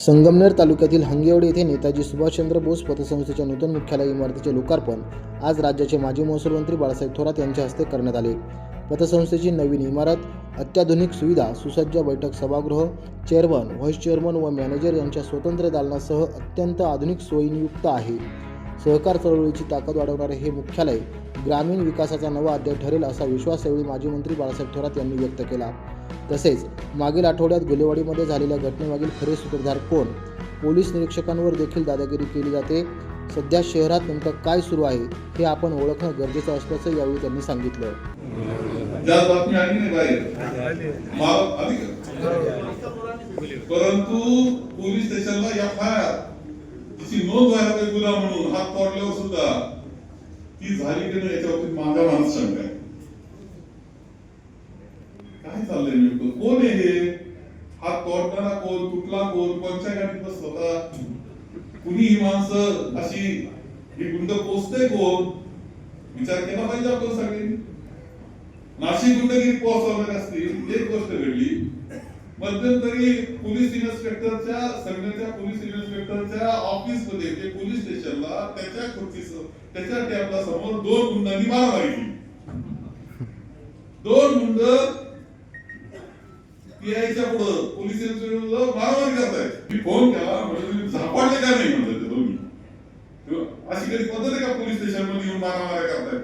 संगमनेर तालुक्यातील हंगेवाडी येथे नेताजी सुभाषचंद्र बोस पतसंस्थेच्या नूतन मुख्यालय इमारतीचे लोकार्पण आज राज्याचे माजी महसूल मंत्री बाळासाहेब थोरात यांच्या हस्ते करण्यात आले. पतसंस्थेची नवीन इमारत अत्याधुनिक सुविधा सुसज्ज बैठक सभागृह चेअरमन व्हाईस चेअरमन व मॅनेजर यांच्या स्वतंत्र दालनासह अत्यंत आधुनिक सोयीनियुक्त आहे. सहकार चळवळीची ताकद वाढवणारे हे मुख्यालय ग्रामीण विकासाचा नवा अध्याय ठरेल असा विश्वास यावेळी माजी मंत्री बाळासाहेब थोरात यांनी व्यक्त केला. तसेच मागील आठवड्यात गुलेवाडीमध्ये झालेल्या घटनेमागील खरे सूत्रधार कोण? पोलीस निरीक्षकांवर देखील दादागिरी केली जाते. सध्या शहरात नेमकं काय सुरू आहे हे आपण ओळखणं गरजेचं असल्याचं यावेळी त्यांनी सांगितलं. परंतु पोलीस स्टेशनला या आय तिची नोंद व्हायला पाहिजे गुन्हा म्हणून. हात पडल्यावर सुद्धा ती झाली की नाही याच्यावरती माझा माणूस शंका आहे. काय चाललंय नेमकं? कोण आहे हे? हात तोडणारा कोण तुटला कोण कोणच्या गाडीत बसत होता कुणी ही माणसं अशी ही गुंड पोचते कोण? विचार केला पाहिजे आपण सगळ्यांनी. नाशिक गुंडगिरी पोहोचवणारे असतील एक गोष्ट घडली. मध्यंतरी पोलीस इन्स्पेक्टरच्या संघाच्या पोलीस इन्स्पेक्टरच्या ऑफिसमध्ये ते पोलीस स्टेशनला त्याच्या खुर्चीस त्याच्या टॅबला समोर दोन गुंडांनी मारामारी केली. दोन गुंड पीआयच्या पुढं पोलीस इन्स्पेक्टर मारामारी करतायत मी फोन केला म्हणजे तुम्ही का नाही म्हणलं ते दोन्ही. अशी कधी पद्धत आहे का पोलीस स्टेशनमध्ये येऊन मारामाऱ्या करतायत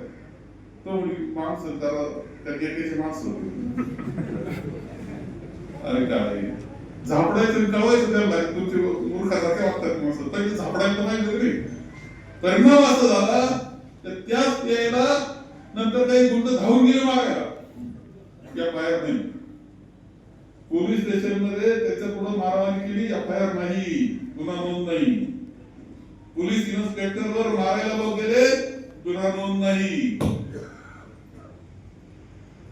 तो म्हणजे माणसं त्याला त्या गेटेचे माणसं अरे काय? झापडायचं कळवायचं त्याला तुमचे मूर्खासारखे वागतात माणसं. तरी झापडायला पाहिजे तरी. परिणाम असा झाला तर त्याच यायला नंतर काही गुंड धावून गेले मागायला. या बाहेर नाही. पोलीस स्टेशनमध्ये त्याच्या पुढे मारामारी केली एफ आय आर नाही गुन्हा नोंद नाही. पोलीस इन्स्पेक्टर वर मारायला लोक गेले गुन्हा नोंद नाही.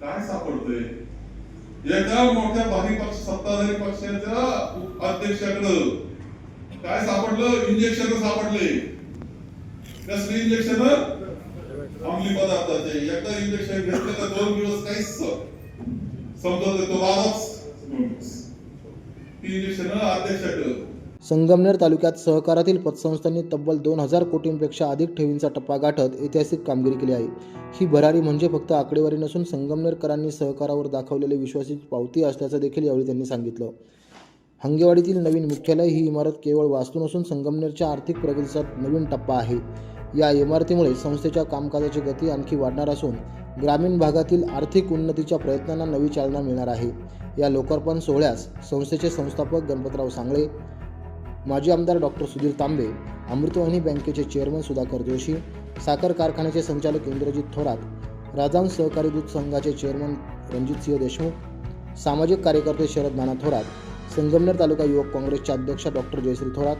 काय सापडतंय? एका मोठ्या भारी पक्ष सत्ताधारी पक्षाच्या अध्यक्षाकडं काय सापडलं? इंजेक्शन सापडले. कसले इंजेक्शन अंमली पदार्थाचे. एकदा इंजेक्शन घेतलं तर दोन दिवस काहीच समजत तो बाबाच संगमनेर तालुक्यात सहकारातील पतसंस्थांनी तब्बल दोन हजार कोटींपेक्षा अधिक ठेवींचा टप्पा गाठत ऐतिहासिक कामगिरी केली आहे. ही भरारी म्हणजे फक्त आकडेवारी नसून संगमनेरकरांनी सहकारावर दाखवलेले विश्वासित पावती असल्याचं देखील यावेळी त्यांनी सांगितलं. हंगेवाडीतील नवीन मुख्यालय ही इमारत केवळ वास्तू नसून संगमनेरच्या आर्थिक प्रगतीचा नवीन टप्पा आहे. या इमारतीमुळे संस्थेच्या कामकाजाची गती आणखी वाढणार असून ग्रामीण भागातील आर्थिक उन्नतीच्या प्रयत्नांना नवी चालना मिळणार आहे. या लोकार्पण सोहळ्यास संस्थेचे संस्थापक गणपतराव सांगळे माजी आमदार डॉक्टर सुधीर तांबे अमृतवाहिनी बँकेचे चेअरमन सुधाकर जोशी साखर कारखान्याचे संचालक इंद्रजित थोरात राजांस सहकारी दूध संघाचे चेअरमन रणजितसिंह देशमुख सामाजिक कार्यकर्ते शरद नाना थोरात संगमनेर तालुका युवक काँग्रेसच्या अध्यक्ष डॉक्टर जयश्री थोरात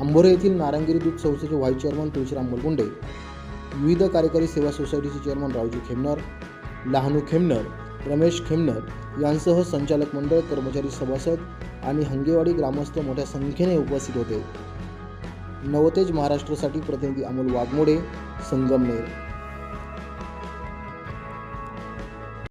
आंबोरे येथील नारायणगिरी दूध संस्थेचे व्हाईस चेअरमन तुळशीराम मुलगुंडे विविध कार्यकारी सेवा सोसायटीचे चेअरमन रावजी खेमनर लहानू खेमनर रमेश खेमनर यांसह संचालक मंडळ कर्मचारी सभासद आणि हंगेवाडी ग्रामस्थ मोठ्या संख्येने उपस्थित होते. नवतेज महाराष्ट्रासाठी प्रतिनिधी अमोल वाघमोडे संगमनेर.